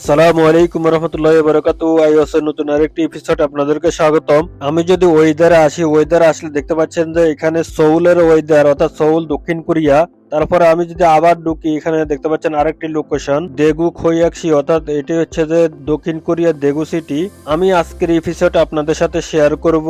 সালামু আলাইকুম রহমতুল্লাহ বারাকাতু আইওএসের নতুন আরেকটি এপিসোড আপনাদেরকে স্বাগতম। আমি যদি ওয়েদারে আসি ওয়েদারে আসলে দেখতে পাচ্ছেন যে এখানে সৌলের ওয়েদার অর্থাৎ সৌল দক্ষিণ কোরিয়া তারপরে আমি যদি আবার ঢুকি, এখানে দেখতে পাচ্ছেন আরেকটি লোকেশন দেগু খৈয়াক্সি অর্থাৎ এটি হচ্ছে যে দক্ষিণ কোরিয়া দেগু সিটি আমি আজকের এপিসোড আপনাদের সাথে শেয়ার করব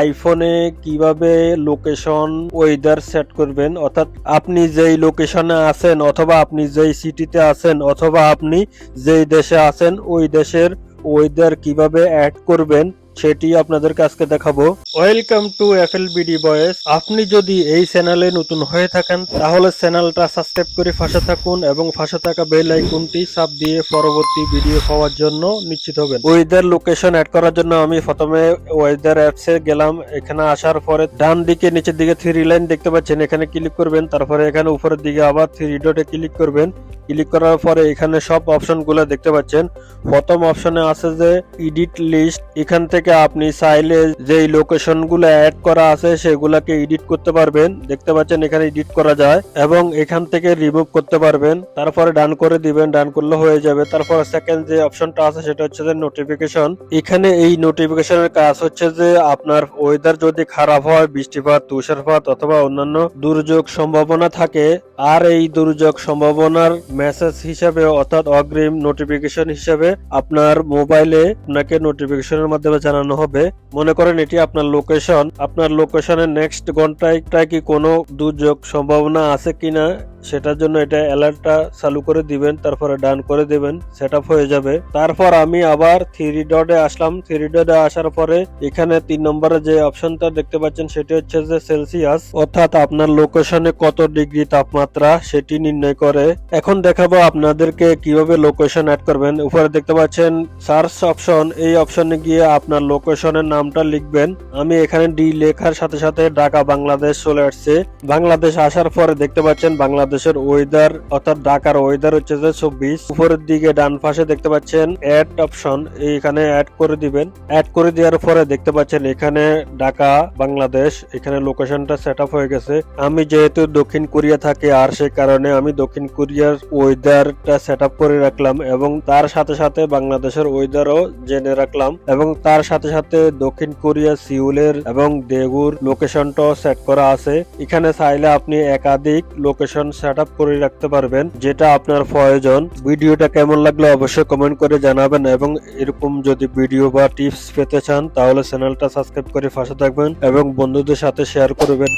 আইফোনে কীভাবে লোকেশন ওয়েদার সেট করবেন। অর্থাৎ আপনি যেই লোকেশনে আছেন, অথবা আপনি যেই সিটিতে আছেন, অথবা আপনি যেই দেশে আছেন, ওই দেশের ওয়েদার কীভাবে অ্যাড করবেন। সেটি আপনাদেরকে আজকে দেখাবো। ওয়েলকাম টু এফএলবিডি বয়েস আপনি যদি এই চ্যানেলে নতুন হয়ে থাকেন, তাহলে চ্যানেলটা সাবস্ক্রাইব করে ফাঁসে থাকুন এবং ফাঁসে থাকা বেল আইকনটি চাপ দিয়ে পরবর্তী ভিডিও পাওয়ার জন্য নিশ্চিত হবেন। ওয়েদার লোকেশন অ্যাড করার জন্য আমি প্রথমে ওয়েদার অ্যাপসে গেলাম। এখানে আসার পরে ডান দিকে, নিচের দিকে থ্রি লাইন দেখতে পাচ্ছেন। এখানে ক্লিক করবেন, তারপরে এখানে উপরের দিকে আবার থ্রি ডটে ক্লিক করবেন। ক্লিক করার পরে এখানে সব অপশনগুলো দেখতে পাচ্ছেন। প্রথম অপশনে আছে যে এডিট লিস্ট এখান থেকে আপনি চাইলে যেই লোকেশনগুলো অ্যাড করা আছে সেগুলাকে এডিট করতে পারবেন। দেখতে পাচ্ছেন এখানে এডিট করা যায় এবং এখান থেকে রিমুভ করতে পারবেন। তারপরে ডান করে দিবেন ডান করলে হয়ে যাবে। তারপর সেকেন্ড যে অপশনটা আছে সেটা হচ্ছে যে নোটিফিকেশন এখানে এই নোটিফিকেশনের কাজ হচ্ছে যে আপনার ওয়েদার যদি খারাপ হয়, বৃষ্টিপাত, তুষারপাত অথবা অন্যান্য দুর্যোগ সম্ভাবনা থাকে, আর এই দুর্যোগ সম্ভাবনার মেসেজ হিসাবে অর্থাৎ অগ্রিম নোটিফিকেশন হিসাবে আপনার মোবাইলে আপনাকে নোটিফিকেশনের মাধ্যমে জানানো হবে। মনে করেন এটি আপনার লোকেশন আপনার লোকেশনের নেক্সট ঘন্টায় কি কোনো দুর্যোগ সম্ভাবনা আছে কিনা? সেটার জন্য এটা অ্যালার্টটা চালু করে দিবেন, তারপরে ডান করে দিবেন সেট হয়ে যাবে। তারপর আমি আবার থ্রি ডটে আসলাম। থ্রি ডটে আসার পরে এখানে তিন নম্বরে যে অপশনটা দেখতে পাচ্ছেন, সেটি হচ্ছে যে সেলসিয়াস অর্থাৎ আপনার লোকেশনে কত ডিগ্রি তাপমাত্রা, সেটি নির্ণয় করে। এখন দেখাবো আপনাদেরকে কীভাবে লোকেশন অ্যাড করবেন। উপরে দেখতে পাচ্ছেন সার্চ অপশন এই অপশনে গিয়ে আপনার লোকেশনের নামটা লিখবেন। আমি এখানে ডি লেখার সাথে সাথে ঢাকা, বাংলাদেশ চলে আসছে। বাংলাদেশ আসার পরে দেখতে পাচ্ছেন বাংলাদেশের ওয়েদার অর্থাৎ ঢাকার ওয়েদার হচ্ছে যে চব্বিশ। উপরের দিকে ডান পাশে দেখতে পাচ্ছেন অ্যাড অপশন এইখানে অ্যাড করে দিবেন। অ্যাড করে দেওয়ার পরে দেখতে পাচ্ছেন এখানে ঢাকা, বাংলাদেশ, এখানে লোকেশনটা সেট আপ হয়ে গেছে। আমি যেহেতু দক্ষিণ কোরিয়া থাকি, আর সেই কারণে আমি দক্ষিণ কোরিয়ার ওয়েদারটা সেট আপ করে রাখলাম এবং তার সাথে সাথে বাংলাদেশের ওয়েদারও জেনে রাখলাম এবং তার সাথে সাথে দক্ষিণ কোরিয়া, সিউলের এবং দেগুর লোকেশনটাও সেট করা আছে। এখানে চাইলে আপনি একাধিক লোকেশন সেট করে রাখতে পারবেন, যেটা আপনার প্রয়োজন। ভিডিওটা কেমন লাগল অবশ্যই কমেন্ট করে জানাবেন এবং এরকম যদি ভিডিও বা টিপস পেতে চান, তাহলে চ্যানেলটা সাবস্ক্রাইব করে পাশে থাকবেন এবং বন্ধুদের সাথে শেয়ার করবেন।